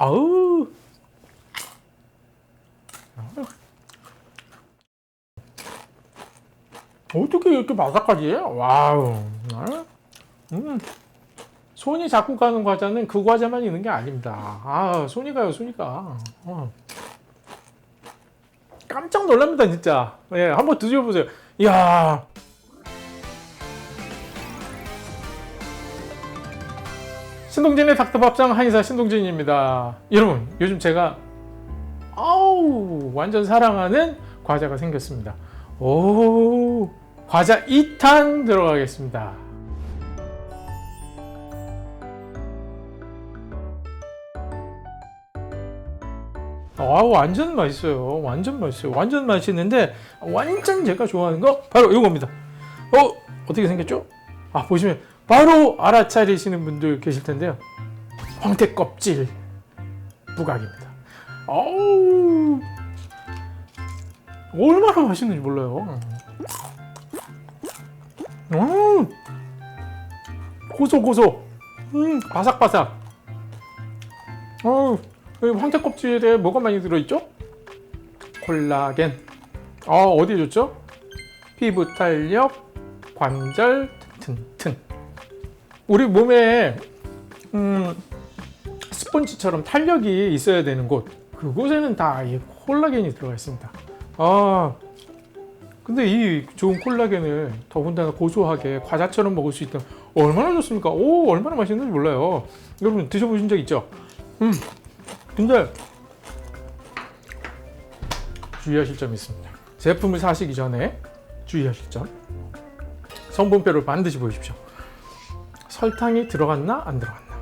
아우. 어떻게 이렇게 바삭하지? 와우. 아, 음. 손이 자꾸 가는 과자는 그 과자만 있는 게 아닙니다. 아, 손이 가요, 손이 가. 어. 깜짝 놀랍니다, 진짜. 예, 한번 드셔보세요. 이야. 신동진의 닥터밥상 한의사 신동진입니다. 여러분, 요즘 제가 아우 완전 사랑하는 과자가 생겼습니다. 오, 과자 2탄 들어가겠습니다. 아, 완전 맛있어요. 완전 맛있어요. 완전 맛있는데 완전 제가 좋아하는 거 바로 이겁니다. 어, 어떻게 생겼죠? 아, 보시면 바로 알아차리시는 분들 계실 텐데요. 황태 껍질 부각입니다. 어우, 얼마나 맛있는지 몰라요. 음, 고소 고소, 음, 바삭바삭. 어, 황태 껍질에 뭐가 많이 들어있죠? 콜라겐. 어, 어디에 좋죠? 피부 탄력, 관절 튼튼. 우리 몸에 음, 스펀지처럼 탄력이 있어야 되는 곳 그곳에는 다 이 콜라겐이 들어가 있습니다. 아 근데 이 좋은 콜라겐을 더군다나 고소하게 과자처럼 먹을 수 있다면 얼마나 좋습니까? 오 얼마나 맛있는지 몰라요. 여러분 드셔보신 적 있죠? 음 근데 주의하실 점이 있습니다. 제품을 사시기 전에 주의하실 점 성분표를 반드시 보십시오. 설탕이 들어갔나 안 들어갔나?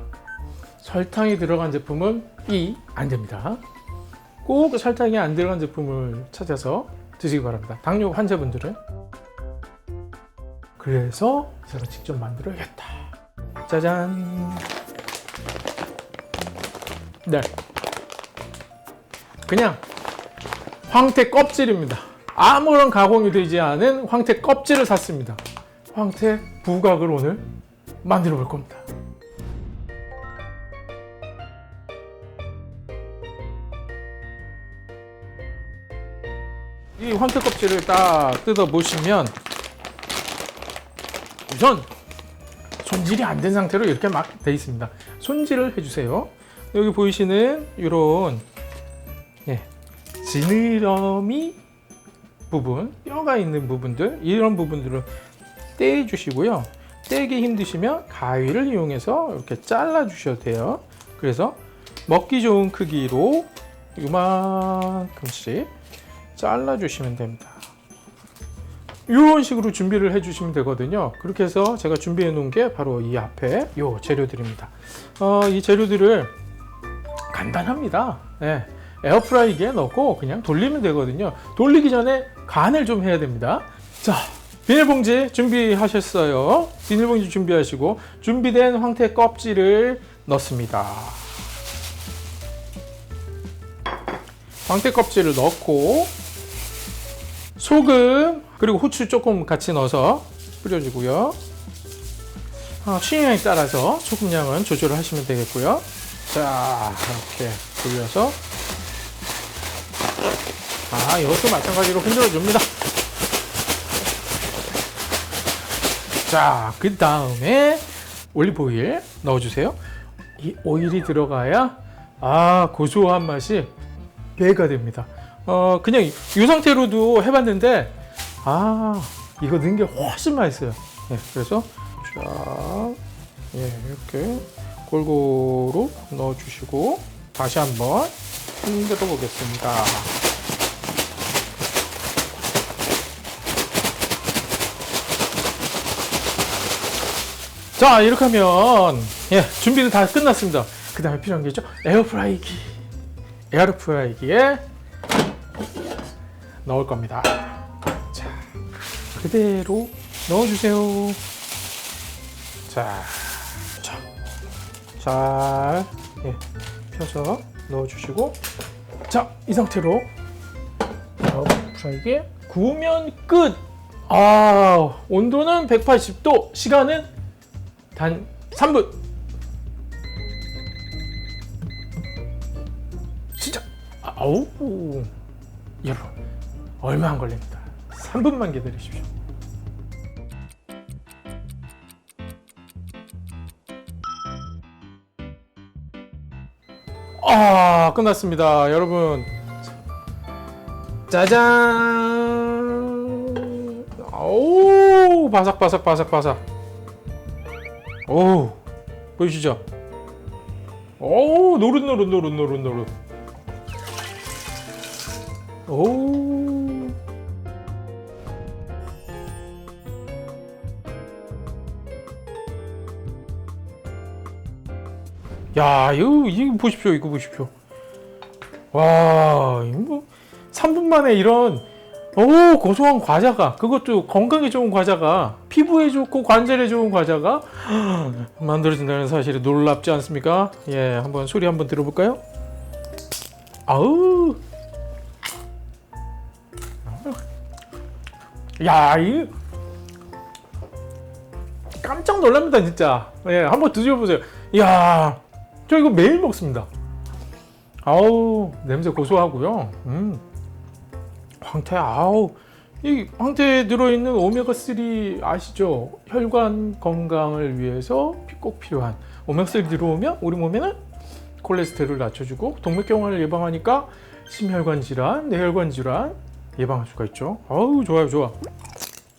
설탕이 들어간 제품은 이안 됩니다. 꼭 설탕이 안 들어간 제품을 찾아서 드시기 바랍니다. 당뇨 환자분들은 그래서 제가 직접 만들어야겠다. 짜잔. 네. 그냥 황태 껍질입니다. 아무런 가공이 되지 않은 황태 껍질을 샀습니다. 황태 부각을 오늘 만들어 볼 겁니다. 이 황태 껍질을 딱 뜯어 보시면 우선 손질이 안 된 상태로 이렇게 막 돼 있습니다. 손질을 해주세요. 여기 보이시는 이런 예, 지느러미 부분, 뼈가 있는 부분들 이런 부분들을 떼 주시고요. 떼기 힘드시면 가위를 이용해서 이렇게 잘라 주셔도 돼요. 그래서 먹기 좋은 크기로 이만큼씩 잘라 주시면 됩니다. 이런 식으로 준비를 해 주시면 되거든요. 그렇게 해서 제가 준비해 놓은 게 바로 이 앞에 이 재료들입니다. 어, 이 재료들을 간단합니다. 네. 에어프라이기에 넣고 그냥 돌리면 되거든요. 돌리기 전에 간을 좀 해야 됩니다. 자, 비닐봉지 준비하셨어요. 비닐봉지 준비하시고 준비된 황태 껍질을 넣습니다. 황태 껍질을 넣고 소금 그리고 후추 조금 같이 넣어서 뿌려주고요. 어, 취향에 따라서 소금량은 조절을 하시면 되겠고요. 자 이렇게 돌려서 아 이것도 마찬가지로 흔들어 줍니다. 자, 그 다음에 올리브 오일 넣어주세요. 이 오일이 들어가야 아 고소한 맛이 배가 됩니다. 어 그냥 이 상태로도 해봤는데 아 이거 넣은 게 훨씬 맛있어요. 예, 그래서 쫙 예, 이렇게 골고루 넣어주시고 다시 한번 흔들어 보겠습니다. 자 이렇게 하면 예 준비는 다 끝났습니다. 그 다음에 필요한 게 있죠? 에어프라이기. 에어프라이기에 넣을 겁니다. 자 그대로 넣어주세요. 자, 자, 잘 예, 펴서 넣어주시고 자 이 상태로 에어프라이기에 구우면 끝! 아, 온도는 180도, 시간은 단 3분. 아우 여러분 얼마 안 걸립니다. 3분만 기다리십시오. 아 끝났습니다, 여러분. 짜잔. 오 바삭바삭 바삭바삭. 오 보이시죠? 오 노릇노릇 노릇노릇 노릇. 오. 야, 이거, 이거 보십시오. 이거 보십시오. 와, 이거 뭐 3분 만에 이런 오, 고소한 과자가 그것도 건강에 좋은 과자가 피부에 좋고 관절에 좋은 과자가 만들어진다는 사실이 놀랍지 않습니까? 예, 한번 소리 한번 들어볼까요? 아우. 야, 이 깜짝 놀랍니다, 진짜. 예, 한번 드셔보세요. 야, 저 이거 매일 먹습니다. 아우, 냄새 고소하고요. 음. 황태, 아우. 이 황태에 들어있는 오메가3 아시죠? 혈관 건강을 위해서 꼭 필요한 오메가3 들어오면 우리 몸에는 콜레스테롤 낮춰주고 동맥경화를 예방하니까 심혈관 질환, 뇌혈관 질환 예방할 수가 있죠. 아우 좋아요, 좋아.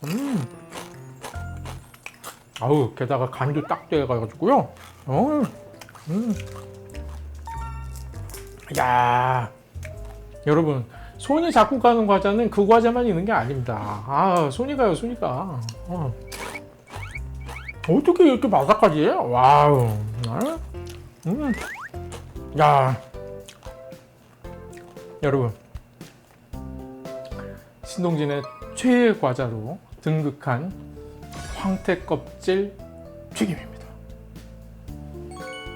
음. 아우 게다가 간도 딱 돼가지고요. 어, 음. 야, 여러분 손이 자꾸 가는 과자는 그 과자만 있는 게 아닙니다. 아, 손이 가요, 손이 가. 어. 어떻게 이렇게 바삭하지? 와우. 아, 음. 야, 여러분. 신동진의 최애 과자로 등극한 황태 껍질 튀김입니다.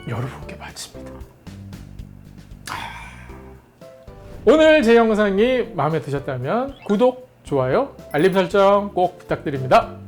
여러분께 바칩니다. 오늘 제 영상이 마음에 드셨다면 구독, 좋아요, 알림 설정 꼭 부탁드립니다.